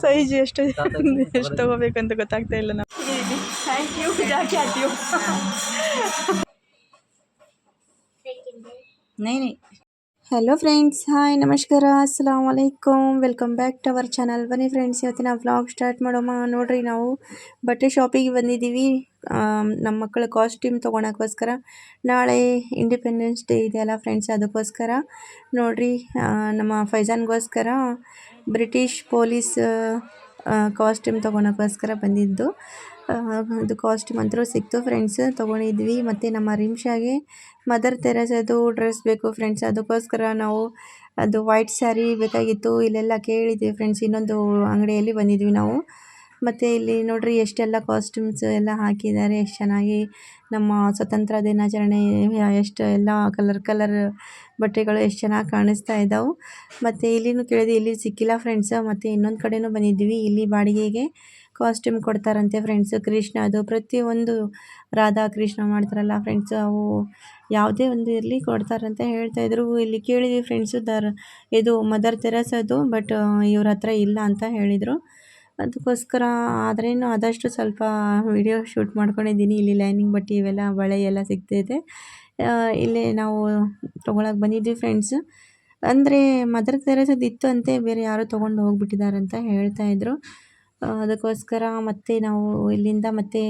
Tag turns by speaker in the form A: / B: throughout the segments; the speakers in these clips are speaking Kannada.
A: ಸೈಜ್ ಎಷ್ಟು ಎಷ್ಟು ತಗೋಬೇಕಂತ ಗೊತ್ತಾಗ್ತಾ ಇಲ್ಲ ನಾವು ಥ್ಯಾಂಕ್ ಯು ಜಾಕಿ
B: ಹಾಕಿಯು
A: ಹಲೋ ಫ್ರೆಂಡ್ಸ್ ಹಾಯ್ ನಮಸ್ಕಾರ ಅಸ್ಸಾಂ ವಲೈಕಮ್ welcome back to our channel ಬನ್ನಿ ಫ್ರೆಂಡ್ಸ್ ಇವತ್ತಿನ ವ್ಲಾಗ್ ಸ್ಟಾರ್ಟ್ ಮಾಡೋಣ ನೋಡ್ರಿ ನಾವು. ಬಟ್ಟೆ ಶಾಪಿಗೆ ಬಂದಿದ್ದೀವಿ. ನಮ್ಮ ಮಕ್ಕಳ ಕಾಸ್ಟ್ಯೂಮ್ ತೊಗೊಳಕ್ಕೋಸ್ಕರ ನಾಳೆ ಇಂಡಿಪೆಂಡೆನ್ಸ್ ಡೇ ಇದೆಯಲ್ಲ ಫ್ರೆಂಡ್ಸ್ ಅದಕ್ಕೋಸ್ಕರ. ನೋಡಿರಿ ನಮ್ಮ ಫೈಜಾನ್ಗೋಸ್ಕರ ಬ್ರಿಟಿಷ್ ಪೊಲೀಸ್ ಕಾಸ್ಟ್ಯೂಮ್ ತೊಗೊಳಕ್ಕೋಸ್ಕರ ಬಂದಿದ್ದು. ಅದು ಕಾಸ್ಟ್ಯೂಮ್ ಅಂತೂ ಸಿಕ್ತು ಫ್ರೆಂಡ್ಸ್ ತೊಗೊಂಡಿದ್ವಿ. ಮತ್ತು ನಮ್ಮ ರಿಮ್ಷಾಗೆ ಮದರ್ ತೆರೆಸದು ಡ್ರೆಸ್ ಬೇಕು ಫ್ರೆಂಡ್ಸ್ ಅದಕ್ಕೋಸ್ಕರ ನಾವು ಅದು ವೈಟ್ ಸ್ಯಾರಿ ಬೇಕಾಗಿತ್ತು. ಇಲ್ಲೆಲ್ಲ ಕೇಳಿದ್ವಿ ಫ್ರೆಂಡ್ಸ್ ಇನ್ನೊಂದು ಅಂಗಡಿಯಲ್ಲಿ ಬಂದಿದ್ವಿ ನಾವು. ಮತ್ತು ಇಲ್ಲಿ ನೋಡ್ರಿ ಎಷ್ಟೆಲ್ಲ ಕಾಸ್ಟ್ಯೂಮ್ಸ್ ಎಲ್ಲ ಹಾಕಿದ್ದಾರೆ, ಎಷ್ಟು ಚೆನ್ನಾಗಿ ನಮ್ಮ ಸ್ವತಂತ್ರ ದಿನಾಚರಣೆ, ಎಷ್ಟು ಎಲ್ಲ ಕಲರ್ ಕಲರ್ ಬಟ್ಟೆಗಳು ಎಷ್ಟು ಚೆನ್ನಾಗಿ ಕಾಣಿಸ್ತಾ ಇದ್ದಾವೆ ಮತ್ತು ಇಲ್ಲಿನೂ ಕೇಳಿದೆ, ಇಲ್ಲಿ ಸಿಕ್ಕಿಲ್ಲ ಫ್ರೆಂಡ್ಸ್ ಮತ್ತು ಇನ್ನೊಂದು ಕಡೆನೂ ಬಂದಿದ್ವಿ ಇಲ್ಲಿ ಬಾಡಿಗೆಗೆ ಕಾಸ್ಟ್ಯೂಮ್ ಕೊಡ್ತಾರಂತೆ ಫ್ರೆಂಡ್ಸು ಕೃಷ್ಣ, ಅದು ಪ್ರತಿಯೊಂದು ರಾಧಾ, ಕೃಷ್ಣ ಮಾಡ್ತಾರಲ್ಲ ಫ್ರೆಂಡ್ಸು ಅವು ಯಾವುದೇ ಒಂದು ಇರಲಿ ಕೊಡ್ತಾರಂತ ಹೇಳ್ತಾ ಇದ್ರು. ಇಲ್ಲಿ ಕೇಳಿದ್ವಿ ಫ್ರೆಂಡ್ಸು ದರ್ ಇದು ಮದರ್ ತೆರಸದು ಬಟ್ ಇವ್ರ ಹತ್ರ ಇಲ್ಲ ಅಂತ ಹೇಳಿದರು. ಅದಕ್ಕೋಸ್ಕರ ಆದ್ರೇನು ಆದಷ್ಟು ಸ್ವಲ್ಪ ವಿಡಿಯೋ ಶೂಟ್ ಮಾಡ್ಕೊಂಡಿದ್ದೀನಿ. ಇಲ್ಲಿ ಲೈನಿಂಗ್ ಬಟ್ಟೆ ಇವೆಲ್ಲ, ಬಳೆ ಎಲ್ಲ ಸಿಗ್ತೈತೆ ಇಲ್ಲಿ ನಾವು ತೊಗೊಳಕ್ಕೆ ಬಂದಿದ್ವಿ ಫ್ರೆಂಡ್ಸು. ಅಂದರೆ ಮದರ್ ತೆರೆಸದ್ದು ಇತ್ತು ಅಂತೆ, ಬೇರೆ ಯಾರೋ ತೊಗೊಂಡು ಹೋಗ್ಬಿಟ್ಟಿದ್ದಾರೆ ಅಂತ ಹೇಳ್ತಾ ಇದ್ರು. ಅದಕ್ಕೋಸ್ಕರ ಮತ್ತೆ ನಾವು ಇಲ್ಲಿಂದ ಮತ್ತೆ,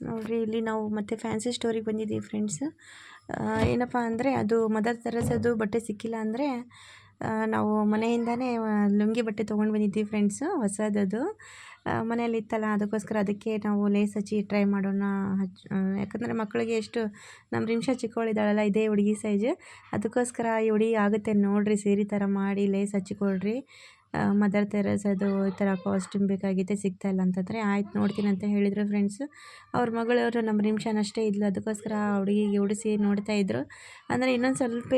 A: ನೋಡ್ರಿ, ಇಲ್ಲಿ ನಾವು ಮತ್ತೆ ಫ್ಯಾನ್ಸಿ ಸ್ಟೋರಿಗೆ ಬಂದಿದ್ದೀವಿ ಫ್ರೆಂಡ್ಸ್. ಏನಪ್ಪ ಅಂದರೆ ಅದು ಮದರ್ ತೆರೆಸೋದು ಬಟ್ಟೆ ಸಿಕ್ಕಿಲ್ಲ ಅಂದರೆ ನಾವು ಮನೆಯಿಂದನೇ ಲುಂಗಿ ಬಟ್ಟೆ ತೊಗೊಂಡು ಬಂದಿದ್ದೀವಿ ಫ್ರೆಂಡ್ಸು ಹೊಸದದು. ಮನೆಯಲ್ಲಿ ಇತ್ತಲ್ಲ, ಅದಕ್ಕೋಸ್ಕರ ಅದಕ್ಕೆ ನಾವು ಲೇಸ್ ಹಚ್ಚಿ ಟ್ರೈ ಮಾಡೋಣ, ಹಚ್ ಯಾಕಂದರೆ ಮಕ್ಕಳಿಗೆ ಎಷ್ಟು ನಮ್ಮ ರಿಮ್ಷಾ ಚಿಕ್ಕವಳಿದ್ದಾಳಲ್ಲ, ಇದೇ ಹುಡುಗಿ ಸೈಜ್ ಅದಕ್ಕೋಸ್ಕರ ಈ ಹುಡುಗಿ ಆಗುತ್ತೆ ನೋಡಿರಿ, ಸೀರೆ ಥರ ಮಾಡಿ ಲೇಸ್ ಹಚ್ಚಿಕೊಳ್ರಿ. ಮದರ್ ತೆರೇಸದು ಈ ಥರ ಕಾಸ್ಟ್ಯೂಮ್ ಬೇಕಾಗಿದೆ ಸಿಗ್ತಾ ಇಲ್ಲ ಅಂತಂದರೆ, ಆಯ್ತು ನೋಡ್ತೀನಿ ಅಂತ ಹೇಳಿದರು ಫ್ರೆಂಡ್ಸು ಅವ್ರ ಮಗಳವರು ನಮ್ಮ ನಿಮಿಷನಷ್ಟೇ ಇದ್ಲು, ಅದಕ್ಕೋಸ್ಕರ ಹುಡುಗಿಗೆ ಉಡಿಸಿ ನೋಡ್ತಾ ಇದ್ರು. ಅಂದರೆ ಇನ್ನೊಂದು ಸ್ವಲ್ಪ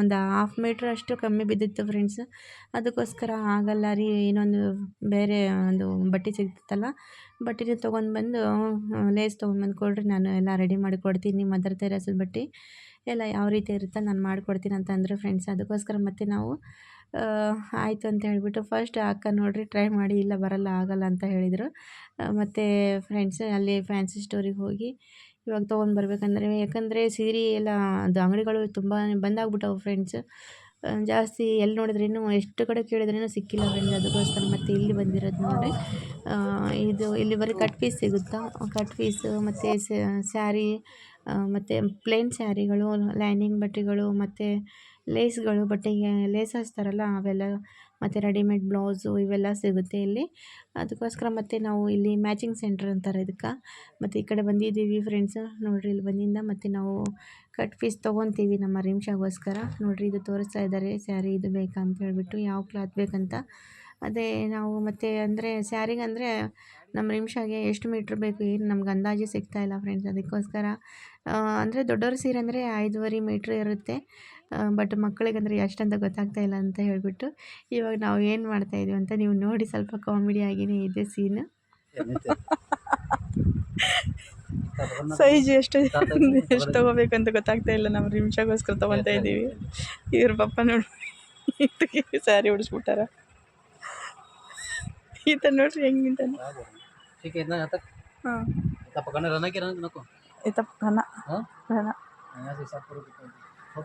A: ಒಂದು ಹಾಫ್ ಮೀಟ್ರ್ ಅಷ್ಟು ಕಮ್ಮಿ ಬಿದ್ದಿತ್ತು ಫ್ರೆಂಡ್ಸ್ ಅದಕ್ಕೋಸ್ಕರ ಆಗಲ್ಲ ರೀ, ಇನ್ನೊಂದು ಬೇರೆ ಒಂದು ಬಟ್ಟೆ ಸಿಗ್ತಿತ್ತಲ್ಲ, ಬಟ್ಟೆನ ತೊಗೊಂಡು ಬಂದು ಲೇಸ್ ತೊಗೊಂಡ್ಬಂದು ಕೊಡ್ರಿ, ನಾನು ಎಲ್ಲ ರೆಡಿ ಮಾಡಿ ಕೊಡ್ತೀನಿ ಮದರ್ ತೆರೆಸದ ಬಟ್ಟೆ. ಎಲ್ಲ ಯಾವ ರೀತಿ ಇರುತ್ತೆ ನಾನು ಮಾಡಿಕೊಡ್ತೀನಿ ಅಂತ ಅಂದರು ಫ್ರೆಂಡ್ಸ್ ಅದಕ್ಕೋಸ್ಕರ ಮತ್ತೆ ನಾವು ಆಯಿತು ಅಂತ ಹೇಳಿಬಿಟ್ಟು ಫಸ್ಟ್ ಅಕ್ಕ ನೋಡ್ರಿ ಟ್ರೈ ಮಾಡಿ, ಇಲ್ಲ ಬರಲ್ಲ, ಆಗಲ್ಲ ಅಂತ ಹೇಳಿದರು. ಮತ್ತು ಫ್ರೆಂಡ್ಸ್ ಅಲ್ಲಿ ಫ್ಯಾನ್ಸಿ ಸ್ಟೋರಿಗೆ ಹೋಗಿ ಇವಾಗ ತೊಗೊಂಡು ಬರಬೇಕಂದ್ರೆ, ಯಾಕಂದರೆ ಸೀರೆ ಎಲ್ಲ, ಅದು ಅಂಗಡಿಗಳು ತುಂಬ ಬಂದಾಗ್ಬಿಟ್ಟವು ಫ್ರೆಂಡ್ಸ್ ಜಾಸ್ತಿ ಎಲ್ಲಿ ನೋಡಿದ್ರೇನು, ಎಷ್ಟು ಕಡೆ ಕೇಳಿದ್ರೇನು ಸಿಕ್ಕಿಲ್ಲ ಫ್ರೆಂಡ್ಸ್ ಅದಕ್ಕೋಸ್ಕರ ಮತ್ತೆ ಇಲ್ಲಿ ಬಂದಿರೋದು ನೋಡಿ ಇದು ಇಲ್ಲಿ ಬರೀ ಕಟ್ ಪೀಸ್ ಸಿಗುತ್ತಾ? ಕಟ್ ಪೀಸು ಮತ್ತು ಸ್ಯಾರಿ ಮತ್ತು ಪ್ಲೇನ್ ಸ್ಯಾರಿಗಳು ಲೈನಿಂಗ್ ಬಟ್ಟೆಗಳು, ಮತ್ತು ಲೇಸ್ಗಳು ಬಟ್ಟೆಗೆ ಲೇಸ್ ಹಚ್ತಾರಲ್ಲ ಅವೆಲ್ಲ, ಮತ್ತು ರೆಡಿಮೇಡ್ ಬ್ಲೌಸು ಇವೆಲ್ಲ ಸಿಗುತ್ತೆ ಇಲ್ಲಿ. ಅದಕ್ಕೋಸ್ಕರ ಮತ್ತು ನಾವು ಇಲ್ಲಿ ಮ್ಯಾಚಿಂಗ್ ಸೆಂಟ್ರ್ ಅಂತಾರೆ ಇದಕ್ಕೆ. ಮತ್ತು ಈ ಕಡೆ ಬಂದಿದ್ದೀವಿ ಫ್ರೆಂಡ್ಸ್ ನೋಡಿರಿ, ಇಲ್ಲಿ ಬಂದಿಂದ ಮತ್ತು ನಾವು ಕಟ್ ಪೀಸ್ ತೊಗೊತೀವಿ ನಮ್ಮ ರಿಮ್ಷಾಗೋಸ್ಕರ. ನೋಡಿರಿ, ಇದು ತೋರಿಸ್ತಾ ಇದ್ದಾರೆ ಸ್ಯಾರಿ ಇದು ಬೇಕಂತ ಹೇಳ್ಬಿಟ್ಟು, ಯಾವ ಕ್ಲಾತ್ ಬೇಕಂತ. ಅದೇ ನಾವು ಮತ್ತು ಅಂದರೆ ಸ್ಯಾರಿಗೆ ಅಂದರೆ ನಮ್ಮ ನಿಮಿಷಾಗೆ ಎಷ್ಟು ಮೀಟ್ರ್ ಬೇಕು ಏನು ನಮ್ಗೆ ಅಂದಾಜು ಸಿಗ್ತಾ ಇಲ್ಲ ಫ್ರೆಂಡ್ಸ್ ಅದಕ್ಕೋಸ್ಕರ. ಅಂದರೆ ದೊಡ್ಡವ್ರ ಸೀರೆ ಅಂದರೆ ಐದುವರೆ ಮೀಟ್ರ್ ಇರುತ್ತೆ. ಬಟ್ ಮಕ್ಕಳಿಗಂದರೆ ಎಷ್ಟಂತ ಗೊತ್ತಾಗ್ತಾ ಇಲ್ಲ ಅಂತ ಹೇಳಿಬಿಟ್ಟು ಇವಾಗ ನಾವು ಏನು ಮಾಡ್ತಾಯಿದ್ದೀವಿ ಅಂತ ನೀವು ನೋಡಿ ಸ್ವಲ್ಪ ಕಾಮಿಡಿ ಆಗಿನೇ ಇದೆ ಸೀನ್ ಸೈಜ್ ಎಷ್ಟು ಎಷ್ಟು ತಗೋಬೇಕಂತ ಗೊತ್ತಾಗ್ತಾ ಇಲ್ಲ ನಮ್ಮ ನಿಮಿಷಗೋಸ್ಕರ ತೊಗೊತಾ ಇದ್ದೀವಿ ಇವ್ರ ಪಪ್ಪ ನೋಡಿ ಸ್ಯಾರಿ ಉಡಿಸ್ಬಿಟ್ಟಾರ. ಈತ ನೋಡ್ರಿ ಹೆಂಗಿಂತಾನೆ
C: ठीक है इतना यहाँ तक
A: ಹಾಂ
C: इतना पकड़ना रहना कि रहना नको
A: ಈತ ರನ
C: हाँ
A: ರನ
C: यहाँ से हिसाब करो कितना हो?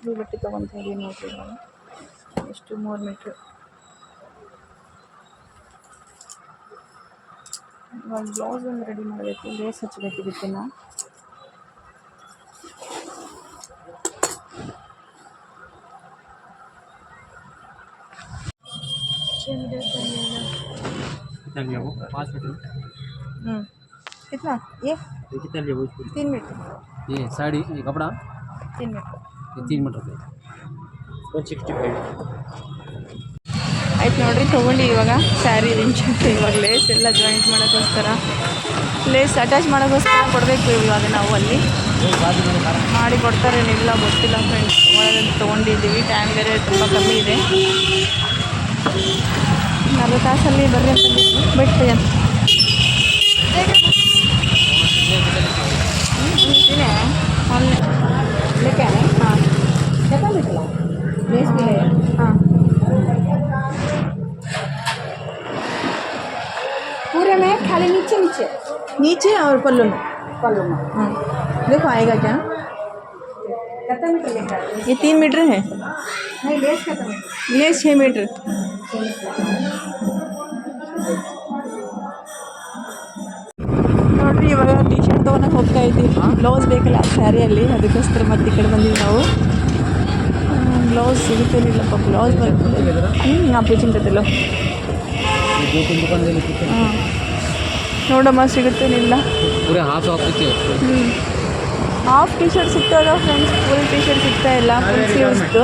A: ಈ ಬಟ್ಟೆ ತೊಗೊತಾ ಇದೀವಿ ನೋಡ್ರಿ ನಾವು ಎಷ್ಟು ಮೂರು ಮೀಟ್ರ್ ಇವಾಗ ಬ್ಲೌಸ್ ಒಂದು ರೆಡಿ ಮಾಡಬೇಕು ಲೇಸ್ ಹಚ್ಚಬೇಕು ಇದಕ್ಕೆ ನಾವು
C: कितना लिया वो पाँच मीटर
A: हम्म कितना ये
C: ये कितना लिया वो इसको?
A: तीन मीटर
C: ये साड़ी ये कपड़ा
A: तीन मीटर
C: ये तीन मीटर का वन सिक्सटी फाइव
A: ಆಯ್ತು ನೋಡ್ರಿ ತೊಗೊಂಡು ಇವಾಗ ಸ್ಯಾರಿ ರಿಂಚ್ ಇವಾಗ ಲೇಸ್ ಎಲ್ಲ ಜಾಯಿಂಟ್ ಮಾಡೋಕ್ಕೋಸ್ಕರ ಲೇಸ್ ಅಟ್ಯಾಚ್ ಮಾಡೋಕ್ಕೋಸ್ಕರ ಕೊಡಬೇಕು ಇವಾಗ ನಾವು ಅಲ್ಲಿ ಮಾಡಿ ಕೊಡ್ತಾರೇನಿಲ್ಲ ಗೊತ್ತಿಲ್ಲ ಫ್ರೆಂಡ್ಸ್ ಒಳಗೆ ತೊಗೊಂಡಿದ್ದೀವಿ ಟೈಮ್ ಬೇರೆ ತುಂಬ ಕಮ್ಮಿ ಇದೆ ಅರ್ಧ ತಾಸಲ್ಲಿ ಬರ್ರಿ पूरे में खाली
B: नीचे
A: नीचे नीचे और पल्लू में
B: पल्लू में
A: हाँ देखो आएगा क्या
B: कितना मीटर
A: ये तीन मीटर है
B: नहीं लेस कितना
A: ये छः मीटर ನೋಡ್ರಿ ಇವಾಗ ಟಿ ಶರ್ಟ್ ತೊಗೊಂಡಾಗ ಹೋಗ್ತಾ ಇದ್ದೀವಿ. ಬ್ಲೌಸ್ ಬೇಕಲ್ಲ ಆ ಸ್ಯಾರಿಯಲ್ಲಿ ಅದಕ್ಕೋಸ್ಕರ ಮತ್ತೆ ಈ ಕಡೆ ಬಂದೀವಿ ನಾವು. ಬ್ಲೌಸ್ ಸಿಗುತ್ತೇನಿಲ್ಲಪ್ಪ ಬ್ಲೌಸ್ ಬರ್ತದೆ ಹ್ಞೂ ನಾ
C: ಪೂಚಿಂತದಿಲ್ಲ
A: ಹಾಂ ನೋಡಮ್ಮ ಸಿಗುತ್ತೇನಿಲ್ಲ. ಹಾಫ್ ಹಾಫ್ ಟಿ ಶರ್ಟ್ ಸಿಗ್ತಾವಲ್ಲ ಫ್ರೆಂಡ್ಸ್ ಫುಲ್ ಟಿ ಶರ್ಟ್ ಸಿಗ್ತಾ ಇಲ್ಲ ಫ್ರೆಂಡ್ಸ್ ಸೀವ್ಸ್ದು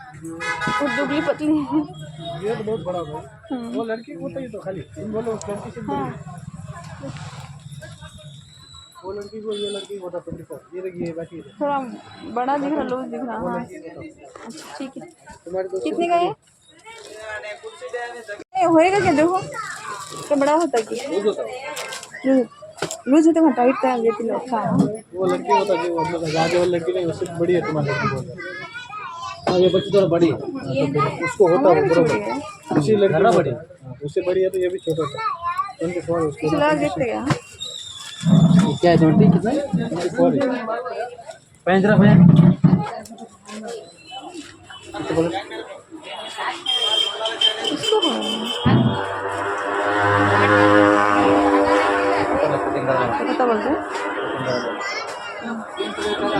A: वो दुबली पतली है।
D: ये तो बहुत बड़ा होगा वो लड़की को बताइए तो खाली। तुम बोलो उस लड़की से बोलो। वो लड़की को ये लड़की को बता ट्वेंटी फोर ये देखिए ये बाकी
A: थोड़ा बड़ा दिख रहा लूज दिख रहा हाँ। अच्छा ठीक है। कितने का है? नहीं, होएगा क्या? देखो तो बड़ा होता है क्या लूज होता है टाइट था ये तो अच्छा
D: वो लड़की होता है जो मतलब आगे वाली लड़की नहीं उससे बड़ी है तुम्हारे लड़की
C: हाँ, ये बच्ची थोड़ा बड़ी है।
D: उसको होता है
A: बड़ा
D: उसी लड़का
C: बड़ी।
D: हाँ, उससे बड़ी है तो ये भी छोटा था ट्वेंटी फोर उसको
A: चला देते
C: हैं। क्या है ट्वेंटी कितना
D: ट्वेंटी फोर
C: पैंच
A: रहा पैंच কত বলছে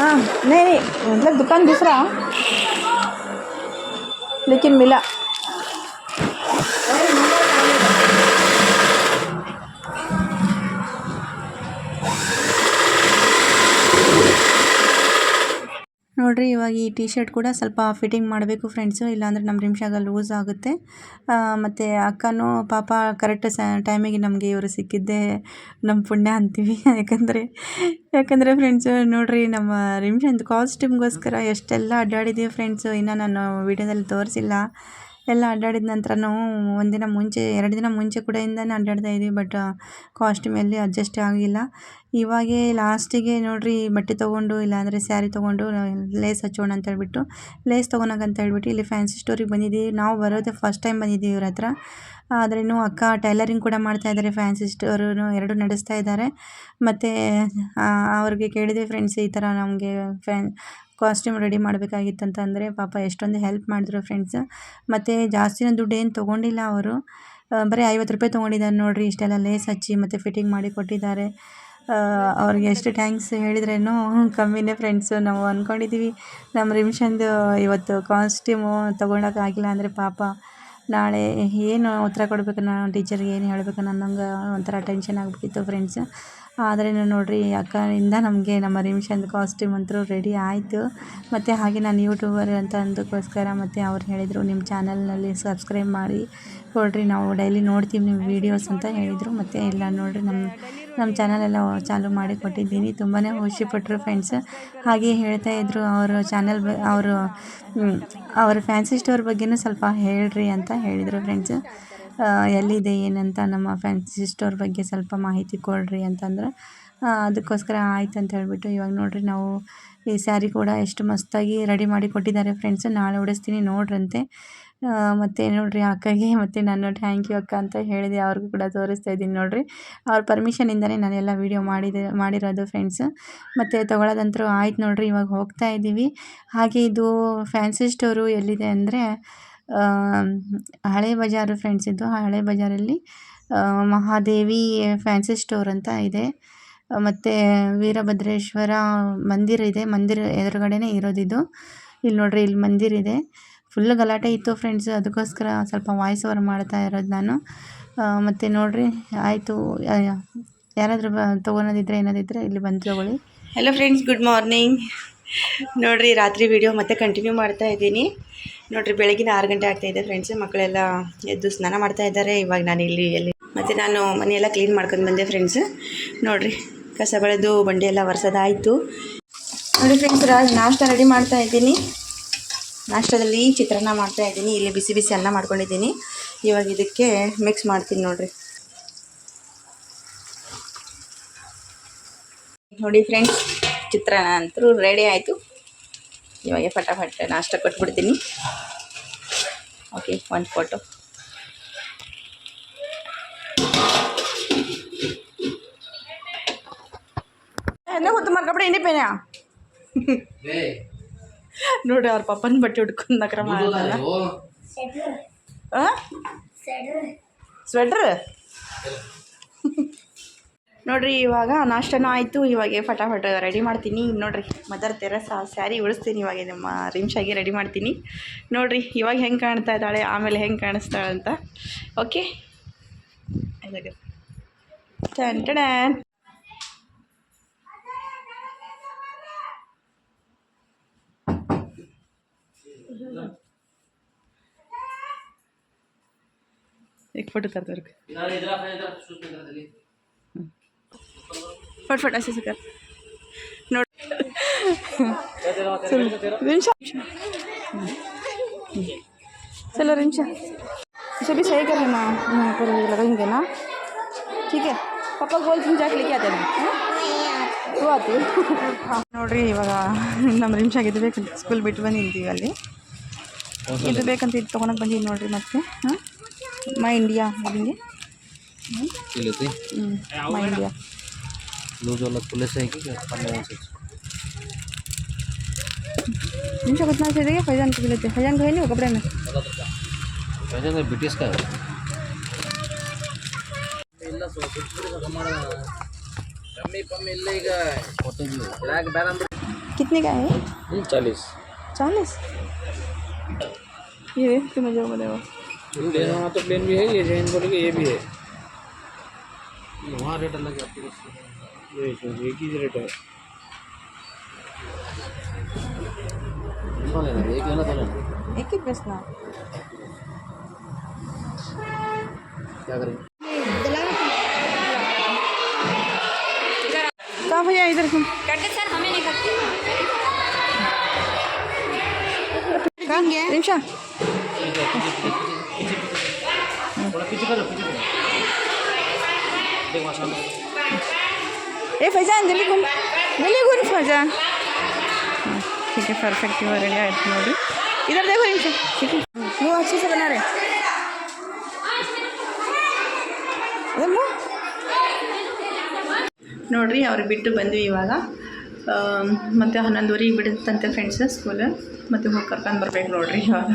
A: नहीं नहीं मतलब दुकान दूसरा। लेकिन मिला। ನೋಡಿರಿ, ಇವಾಗ ಈ ಟಿ ಶರ್ಟ್ ಕೂಡ ಸ್ವಲ್ಪ ಫಿಟ್ಟಿಂಗ್ ಮಾಡಬೇಕು ಫ್ರೆಂಡ್ಸು ಇಲ್ಲಾಂದರೆ ನಮ್ಮ ನಿಮಿಷಾಗ ಲೂಸ್ ಆಗುತ್ತೆ. ಮತ್ತು ಅಕ್ಕನೂ ಪಾಪ ಕರೆಕ್ಟ್ ಸ ಟೈಮಿಗೆ ನಮಗೆ ಇವರು ಸಿಕ್ಕಿದ್ದೇ ನಮ್ಮ ಪುಣ್ಯ ಅಂತೀವಿ. ಯಾಕಂದರೆ ಯಾಕಂದರೆ ಫ್ರೆಂಡ್ಸು ನೋಡಿರಿ, ನಮ್ಮ ರಿಮ್ಷಂದು ಕಾಸ್ಟ್ಯೂಮ್ಗೋಸ್ಕರ ಎಷ್ಟೆಲ್ಲ ಅಡ್ಡಾಡಿದ್ದೀವಿ ಫ್ರೆಂಡ್ಸು ಇನ್ನೂ ನಾನು ವೀಡಿಯೋದಲ್ಲಿ ತೋರಿಸಿಲ್ಲ. ಎಲ್ಲ ಅಡ್ಡಾಡಿದ ನಂತರ ನಾವು ಒಂದಿನ ಮುಂಚೆ, ಎರಡು ದಿನ ಮುಂಚೆ ಕೂಡ ಇಂದನೇ ಅಡ್ಡಾಡ್ತಾ ಇದ್ವಿ ಬಟ್ ಕಾಸ್ಟ್ಯೂಮ್ ಎಲ್ಲಿ ಅಡ್ಜಸ್ಟ್ ಆಗಿಲ್ಲ. ಇವಾಗೇ ಲಾಸ್ಟಿಗೆ ನೋಡಿರಿ, ಬಟ್ಟೆ ತೊಗೊಂಡು, ಇಲ್ಲಾಂದರೆ ಸ್ಯಾರಿ ತೊಗೊಂಡು ಲೇಸ್ ಹಚ್ಚೋಣ ಅಂತ ಹೇಳ್ಬಿಟ್ಟು ಲೇಸ್ ತೊಗೊಳಕ್ಕೆ ಅಂತ ಹೇಳ್ಬಿಟ್ಟು ಇಲ್ಲಿ ಫ್ಯಾನ್ಸಿ ಸ್ಟೋರಿಗೆ ಬಂದಿದ್ದೀವಿ. ನಾವು ಬರೋದೇ ಫಸ್ಟ್ ಟೈಮ್ ಬಂದಿದ್ದೀವಿ ಇವ್ರ ಹತ್ರ. ಆದ್ರೂ ಅಕ್ಕ ಟೈಲರಿಂಗ್ ಕೂಡ ಮಾಡ್ತಾ ಇದ್ದಾರೆ ಫ್ಯಾನ್ಸಿ ಸ್ಟೋರು ಎರಡು ನಡೆಸ್ತಾ ಇದ್ದಾರೆ ಮತ್ತು ಅವ್ರಿಗೆ ಕೇಳಿದೆ ಫ್ರೆಂಡ್ಸ್, ಈ ಥರ ನಮಗೆ ಫ್ಯಾನ್, ಕಾಸ್ಟ್ಯೂಮ್ ರೆಡಿ ಮಾಡಬೇಕಾಗಿತ್ತಂತಂದರೆ ಪಾಪ ಎಷ್ಟೊಂದು ಹೆಲ್ಪ್ ಮಾಡಿದ್ರು ಫ್ರೆಂಡ್ಸ್. ಮತ್ತು ಜಾಸ್ತಿನ ದುಡ್ಡು ಏನು ತೊಗೊಂಡಿಲ್ಲ ಅವರು. ಬರೀ ಐವತ್ತು ರೂಪಾಯಿ ತೊಗೊಂಡಿದ್ದಾರೆ ನೋಡಿರಿ, ಇಷ್ಟೆಲ್ಲ ಲೇಸ್ ಹಚ್ಚಿ ಮತ್ತು ಫಿಟ್ಟಿಂಗ್ ಮಾಡಿ ಕೊಟ್ಟಿದ್ದಾರೆ. ಅವ್ರಿಗೆ ಎಷ್ಟು ಥ್ಯಾಂಕ್ಸ್ ಹೇಳಿದ್ರೇನು ಕಮ್ಮಿನೇ ಫ್ರೆಂಡ್ಸು, ನಾವು ಅಂದ್ಕೊಂಡಿದ್ದೀವಿ ನಮ್ಮ ರಿಮಿಷನ್ದು ಇವತ್ತು ಕಾಸ್ಟ್ಯೂಮು ತೊಗೊಳಕ್ಕಾಗಿಲ್ಲ ಅಂದರೆ ಪಾಪ ನಾಳೆ ಏನು ಉತ್ತರ ಕೊಡ್ಬೇಕು ನಾನು ಟೀಚರ್ಗೆ ಏನು ಹೇಳ್ಬೇಕು ಅನ್ನೋಂಗೆ ಒಂಥರ ಟೆನ್ಷನ್ ಆಗ್ಬಿಟ್ಟಿತ್ತು ಫ್ರೆಂಡ್ಸ್ ಆದರೆ ನೋಡಿರಿ, ಅಕ್ಕನಿಂದ ನಮಗೆ ನಮ್ಮ ರಿಮಿಷನ್ದು ಕಾಸ್ಟ್ಯೂಮ್ ಅಂತೂ ರೆಡಿ ಆಯಿತು. ಮತ್ತು ಹಾಗೆ ನಾನು ಯೂಟ್ಯೂಬರ್ ಅಂತ ಅಂದಕ್ಕೋಸ್ಕರ ಮತ್ತು ಅವ್ರು ಹೇಳಿದರು ನಿಮ್ಮ ಚಾನಲ್ನಲ್ಲಿ ಸಬ್ಸ್ಕ್ರೈಬ್ ಮಾಡಿ. ಕೊಡ್ರಿ ನಾವು ಡೈಲಿ ನೋಡ್ತೀವಿ ನಿಮ್ಮ ವೀಡಿಯೋಸ್ ಅಂತ ಹೇಳಿದರು. ಮತ್ತು ಇಲ್ಲ ನೋಡಿರಿ ನಮ್ಮ ನಮ್ಮ ಚಾನಲೆಲ್ಲ ಚಾಲು ಮಾಡಿ ಕೊಟ್ಟಿದ್ದೀನಿ. ತುಂಬಾ ಖುಷಿಪಟ್ಟರು ಫ್ರೆಂಡ್ಸ್ ಹಾಗೆ ಹೇಳ್ತಾ ಇದ್ದರು ಅವರು ಚಾನಲ್ ಬ, ಅವರು ಅವ್ರ ಫ್ಯಾನ್ಸಿ ಸ್ಟೋರ್ ಬಗ್ಗೆನೂ ಸ್ವಲ್ಪ ಹೇಳ್ರಿ ಅಂತ ಹೇಳಿದರು ಫ್ರೆಂಡ್ಸ್ ಎಲ್ಲಿದೆ, ಏನಂತ ನಮ್ಮ ಫ್ಯಾನ್ಸಿ ಸ್ಟೋರ್ ಬಗ್ಗೆ ಸ್ವಲ್ಪ ಮಾಹಿತಿ ಕೊಡಿರಿ ಅಂತಂದ್ರೆ ಅದಕ್ಕೋಸ್ಕರ ಆಯ್ತು ಅಂತ ಹೇಳಿಬಿಟ್ಟು ಇವಾಗ ನೋಡಿರಿ ನಾವು ಈ ಸ್ಯಾರಿ ಕೂಡ ಎಷ್ಟು ಮಸ್ತಾಗಿ ರೆಡಿ ಮಾಡಿ ಕೊಟ್ಟಿದ್ದಾರೆ ಫ್ರೆಂಡ್ಸ್ ನಾಳೆ ಉಡಿಸ್ತೀನಿ ನೋಡ್ರಂತೆ. ಮತ್ತು ನೋಡಿರಿ ಅಕ್ಕಗೆ ಮತ್ತು ನಾನು ಥ್ಯಾಂಕ್ ಯು ಅಕ್ಕ ಅಂತ ಹೇಳಿದೆ, ಅವ್ರಿಗೂ ಕೂಡ ತೋರಿಸ್ತಾ ಇದ್ದೀನಿ ನೋಡಿರಿ. ಅವ್ರ ಪರ್ಮಿಷನಿಂದನೇ ನಾನೆಲ್ಲ ವೀಡಿಯೋ ಮಾಡಿದೆ, ಮಾಡಿರೋದು ಫ್ರೆಂಡ್ಸ್ ಮತ್ತು ತೊಗೊಳೋದಂತರೂ ಆಯ್ತು ನೋಡಿರಿ, ಇವಾಗ ಹೋಗ್ತಾ ಇದ್ದೀವಿ ಹಾಗೆ ಇದು ಫ್ಯಾನ್ಸಿ ಸ್ಟೋರು ಎಲ್ಲಿದೆ ಅಂದರೆ ಹಳೆ ಬಜಾರು ಫ್ರೆಂಡ್ಸ್ ಇದು ಹಳೆ ಬಜಾರಲ್ಲಿ ಮಹಾದೇವಿ ಫ್ಯಾನ್ಸಿ ಸ್ಟೋರ್ ಅಂತ ಇದೆ.
E: ಮತ್ತು ವೀರಭದ್ರೇಶ್ವರ ಮಂದಿರ ಇದೆ. ಮಂದಿರ ಎದುರುಗಡೆನೇ ಇರೋದಿದು. ಇಲ್ಲಿ ನೋಡ್ರಿ ಇಲ್ಲಿ ಮಂದಿರ ಇದೆ. ಫುಲ್ ಗಲಾಟೆ ಇತ್ತು ಫ್ರೆಂಡ್ಸ್ ಅದಕ್ಕೋಸ್ಕರ ಸ್ವಲ್ಪ ವಾಯ್ಸ್ ಓವರ್ ಮಾಡ್ತಾ ಇರೋದು ನಾನು. ಮತ್ತು ನೋಡ್ರಿ, ಆಯಿತು ಯಾರಾದರೂ ತೊಗೊಳೋದಿದ್ರೆ, ಏನಾದಿದ್ರೆ ಇಲ್ಲಿ ಬಂದು ತಗೊಳ್ಳಿ. ಹಲೋ ಫ್ರೆಂಡ್ಸ್ ಗುಡ್ ಮಾರ್ನಿಂಗ್ ನೋಡ್ರಿ, ರಾತ್ರಿ ವಿಡಿಯೋ ಮತ್ತೆ ಕಂಟಿನ್ಯೂ ಮಾಡ್ತಾ ಇದ್ದೀನಿ. ನೋಡ್ರಿ, ಬೆಳಗಿನ ಆರು ಗಂಟೆ ಆಗ್ತಾ ಇದೆ ಫ್ರೆಂಡ್ಸ್ ಮಕ್ಕಳೆಲ್ಲ ಎದ್ದು ಸ್ನಾನ ಮಾಡ್ತಾ ಇದ್ದಾರೆ. ಇವಾಗ ನಾನು ಇಲ್ಲಿ, ಎಲ್ಲಿ ಮತ್ತು ನಾನು ಮನೆಯೆಲ್ಲ ಕ್ಲೀನ್ ಮಾಡ್ಕೊಂಡು ಬಂದೆ ಫ್ರೆಂಡ್ಸ್ ನೋಡ್ರಿ, ಕಸ ಬೆಳೆದು ಬಂಡೆ ಎಲ್ಲ ವರ್ಷದಾಯಿತು ನೋಡಿ ಫ್ರೆಂಡ್ಸ್ ರಾಜ್ ನಾಷ್ಟ ರೆಡಿ ಮಾಡ್ತಾ ಇದ್ದೀನಿ. ನಾಷ್ಟದಲ್ಲಿ ಚಿತ್ರಾನ್ನ ಮಾಡ್ತಾ ಇದ್ದೀನಿ. ಇಲ್ಲಿ ಬಿಸಿ ಬಿಸಿ ಅನ್ನ ಮಾಡ್ಕೊಂಡಿದ್ದೀನಿ. ಇವಾಗ ಇದಕ್ಕೆ ಮಿಕ್ಸ್ ಮಾಡ್ತೀನಿ ನೋಡ್ರಿ. ನೋಡಿ ಫ್ರೆಂಡ್ಸ್ ಚಿತ್ರಾನ್ನ ಅಂತೂ ರೆಡಿ ಆಯಿತು. ಇವಾಗ ಫಟಾಫಟ್ ನಾಷ್ಟ ಕೊಟ್ಬಿಡ್ತೀನಿ. ಓಕೆ ಒಂದು ಫೋಟೋ ಎನ್ನ ಗೊತ್ತು ಮರ್ಕಪಡೆ ಇನ್ನೇ ಪೇನ್ಯಾ? ನೋಡಿ ಅವ್ರ ಪಪ್ಪನ ಬಟ್ಟೆ ಹುಡ್ಕೊಂಡು ನಕರ ಮಾಡಲ್ಲ ಸ್ವೆಟ್ರ್ ನೋಡ್ರಿ ಇವಾಗ ನಾಷ್ಟನೂ ಆಯಿತು ಇವಾಗ ಫಟಾಫಟ್ ರೆಡಿ ಮಾಡ್ತೀನಿ ನೋಡ್ರಿ ಮದರ್ ತೆರಸ ಸ್ಯಾರಿ ಉಳಿಸ್ತೀನಿ ಇವಾಗ ನಮ್ಮ ರಿಮ್ಶಾಗಿ ರೆಡಿ ಮಾಡ್ತೀನಿ ನೋಡ್ರಿ ಇವಾಗ ಹೆಂಗೆ ಕಾಣ್ತಾ ಇದ್ದಾಳೆ ಆಮೇಲೆ ಹೆಂಗೆ ಕಾಣಿಸ್ತಾಳೆ ಅಂತ ಓಕೆ ಟನ್ ಟಡನ್. एक फोटो कर दो
C: इधर इधर आ, इधर शूट इधर चली
E: फट फट ऐसे से कर नोट चलो रिंशा चलो रिंशा इसे भी सही कर लेना यहाँ पर लगाएंगे ना ठीक है पापा बोल तुम जाके लेके आते हैं तू आती ನೋಡ್ರಿ ಇವಾಗ ನಮ್ಮ ರಿಮ್ಶಾಗೆ ಇದು ಬೇಕು ಸ್ಕೂಲ್ ಬಿಟ್ಟು ಬಂದಿದ್ದೀವಿ ಅಲ್ಲಿ ಇದು ಬೇಕಂತ ಇದು ತೊಗೊಳಕ್ಕೆ ಬಂದೀವಿ ನೋಡ್ರಿ ಮತ್ತೆ ಹಾಂ ಮೈ ಇಂಡಿಯಾ ಇದೀನಿ
C: ये लेते
E: ಹ್ಞೂ ಮೈ ಇಂಡಿಯಾ
C: loose वाला खुले से है कि पन्ने से
E: निमिषा कितना से देखिए फैजान को लेते फैजान को है नहीं वो कपड़े में?
C: वैसे तो ब्रिटिश का है।
E: कितने का है?
C: चालीस।
E: चालीस? ये देख तुम्हें जो बोले
D: वहाँ तो प्लेन भी है ये जैन बोलेगे ये भी है।
C: वहाँ रेट अलग है आपके पास।
D: ये देखो एक ही रेट है।
C: लेना एक लेना तो लेना
E: एक ही बेचना
C: क्या करें?
E: कहाँ भैया इधर तुम सर हमें नहीं करते। कहाँ गया? रिमशा।
C: थोड़ा पीछे करो पीछे करो देखो
E: ए फैजान जल्दी घूम जल्दी घूम फैजान हाँ, ठीक है परफेक्ट वो रेडी आए नोड़ी इधर देखो निमिषा ठीक है वो अच्छे से बना रहे ಅದೇ ಮೂ ನೋಡ್ರಿ ಅವ್ರಿಗೆ ಬಿಟ್ಟು ಬಂದ್ವಿ ಇವಾಗ ಆಮ್, ಮತ್ತು ಹನ್ನೊಂದುವರೆಗೆ ಬಿಡುತ್ತಂತೆ ಫ್ರೆಂಡ್ಸ್ ಸ್ಕೂಲ್ ಮತ್ತು ಹೋಗಿ ಕರ್ಕೊಂಡು ಬರ್ಬೇಕು ನೋಡ್ರಿ ಇವಾಗ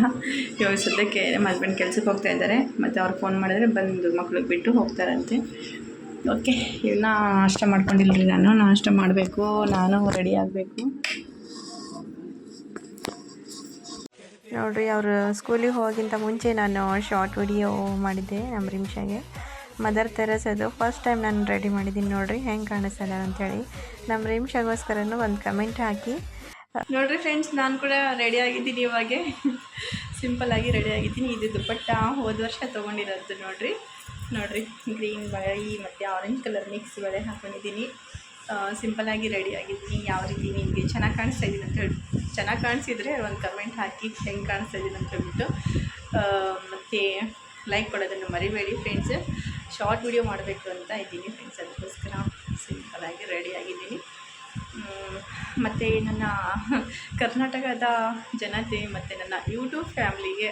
E: ಇವಾಗ ಸದ್ಯಕ್ಕೆ ನಮ್ಮ ಹಸ್ಬೆಂಡ್ ಕೆಲ್ಸಕ್ಕೆ ಹೋಗ್ತಾ ಇದ್ದಾರೆ ಮತ್ತು ಅವ್ರು ಫೋನ್ ಮಾಡಿದ್ರೆ ಬಂದು ಮಕ್ಳಿಗೆ ಬಿಟ್ಟು ಹೋಗ್ತಾರಂತೆ ಓಕೆ ಇನ್ನ ನಾಷ್ಟ ಮಾಡ್ಕೊಂಡಿಲ್ರಿ ನಾನು ನಾಷ್ಟ ಮಾಡಬೇಕು ನಾನು ರೆಡಿ ಆಗಬೇಕು. ನೋಡ್ರಿ ಅವರು ಸ್ಕೂಲಿಗೆ ಹೋಗಿಂತ ಮುಂಚೆ ನಾನು ಶಾರ್ಟ್ ವಿಡಿಯೋ ಮಾಡಿದ್ದೆ ನಮ್ಮ ರಿಮ್ಷಾಗೆ ಮದರ್ ಅದು ಫಸ್ಟ್ ಟೈಮ್ ನಾನು ರೆಡಿ ಮಾಡಿದ್ದೀನಿ ನೋಡ್ರಿ ಹೆಂಗೆ ಕಾಣಿಸ್ತದೆ ಅಂತೇಳಿ. ನಮ್ಮ ರಿಮ್ಶಾಗೋಸ್ಕರನೂ ಒಂದು ಕಮೆಂಟ್ ಹಾಕಿ. ನೋಡ್ರಿ ಫ್ರೆಂಡ್ಸ್ ನಾನು ಕೂಡ ರೆಡಿ ಆಗಿದ್ದೀನಿ ಇವಾಗೆ. ಸಿಂಪಲ್ ಆಗಿ ರೆಡಿ ಆಗಿದ್ದೀನಿ ಇದು ದುಪ್ಪಟ್ಟ ಹೋದ ವರ್ಷ ತೊಗೊಂಡಿರೋದು ನೋಡ್ರಿ. ನೋಡ್ರಿ ಗ್ರೀನ್ ಬಳಿ ಮತ್ತು ಆರೆಂಜ್ ಕಲರ್ ಮಿಕ್ಸ್ ಬಳೆ ಹಾಕೊಂಡಿದ್ದೀನಿ. ಸಿಂಪಲಾಗಿ ರೆಡಿ ಆಗಿದ್ದೀನಿ, ಯಾವ ರೀತಿ ನಿಮಗೆ ಚೆನ್ನಾಗಿ ಕಾಣಿಸ್ತಾ ಇದ್ದೀನಿ ಅಂತ ಹೇಳಿ. ಚೆನ್ನಾಗಿ ಕಾಣಿಸಿದ್ರೆ ಒಂದು ಕಮೆಂಟ್ ಹಾಕಿ, ಹೆಂಗೆ ಕಾಣಿಸ್ತಾ ಇದ್ದೀನಿ ಅಂತ ಹೇಳ್ಬಿಟ್ಟು ಮತ್ತು ಲೈಕ್ ಕೊಡೋದನ್ನು ಮರಿಬೇಡಿ ಫ್ರೆಂಡ್ಸ್ ಶಾರ್ಟ್ ವಿಡಿಯೋ ಮಾಡಬೇಕು ಅಂತ ಇದ್ದೀನಿ ಫ್ರೆಂಡ್ಸ್ ಅದಕ್ಕೋಸ್ಕರ ಸಿಂಪಲಾಗಿ ರೆಡಿ ಆಗಿದ್ದೀನಿ. ಮತ್ತು ನನ್ನ ಕರ್ನಾಟಕದ ಜನತೆ ಮತ್ತು ನನ್ನ ಯೂಟ್ಯೂಬ್ ಫ್ಯಾಮ್ಲಿಗೆ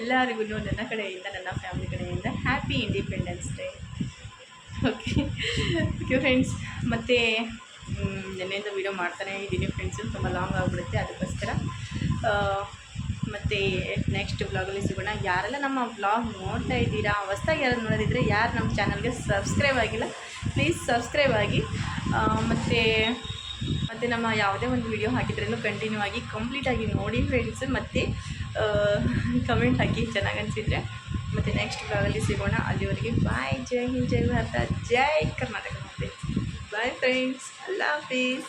E: ಎಲ್ಲರಿಗೂ ನನ್ನ ಕಡೆಯಿಂದ, ನನ್ನ ಫ್ಯಾಮ್ಲಿ ಕಡೆಯಿಂದ happy independence day okay okay friends ಮತ್ತು ನೆನ್ನೆಯಿಂದ ವೀಡಿಯೋ ಮಾಡ್ತಾನೆ ಇದ್ದೀನಿ ಫ್ರೆಂಡ್ಸು ತುಂಬ ಲಾಂಗ್ ಆಗಿಬಿಡುತ್ತೆ ಅದಕ್ಕೋಸ್ಕರ. ಮತ್ತು ನೆಕ್ಸ್ಟ್ ವ್ಲಾಗಲ್ಲಿ ಸಿಗೋಣ. ಯಾರೆಲ್ಲ ನಮ್ಮ ವ್ಲಾಗ್ ನೋಡ್ತಾ ಇದ್ದೀರಾ, ಹೊಸ್ದಾಗಿ ಯಾರು ನೋಡೋದಿದ್ರೆ ಯಾರು ನಮ್ಮ ಚಾನಲ್ಗೆ ಸಬ್ಸ್ಕ್ರೈಬ್ ಆಗಿಲ್ಲ ಪ್ಲೀಸ್ ಸಬ್ಸ್ಕ್ರೈಬ್ ಆಗಿ. ಮತ್ತು ಮತ್ತು ನಮ್ಮ ಯಾವುದೇ ಒಂದು ವಿಡಿಯೋ ಹಾಕಿದ್ರೂ ಕಂಟಿನ್ಯೂ ಆಗಿ ಕಂಪ್ಲೀಟಾಗಿ ನೋಡಿ ಫ್ರೆಂಡ್ಸ್ ಮತ್ತು ಕಮೆಂಟ್ ಹಾಕಿ ಚೆನ್ನಾಗಿ ಅನಿಸಿದರೆ. ಮತ್ತು ನೆಕ್ಸ್ಟ್ ಬ್ಲಾಗಲ್ಲಿ ಸಿಗೋಣ. ಅಲ್ಲಿವರೆಗೆ ಬಾಯ್ ಜೈ ಹಿಂದ್, ಜೈ ಭಾರತ. ಜೈ ಕರ್ನಾಟಕ. ಬಾಯ್ ಫ್ರೆಂಡ್ಸ್ ಅಲ್ಲ ಹಾಫೀಸ್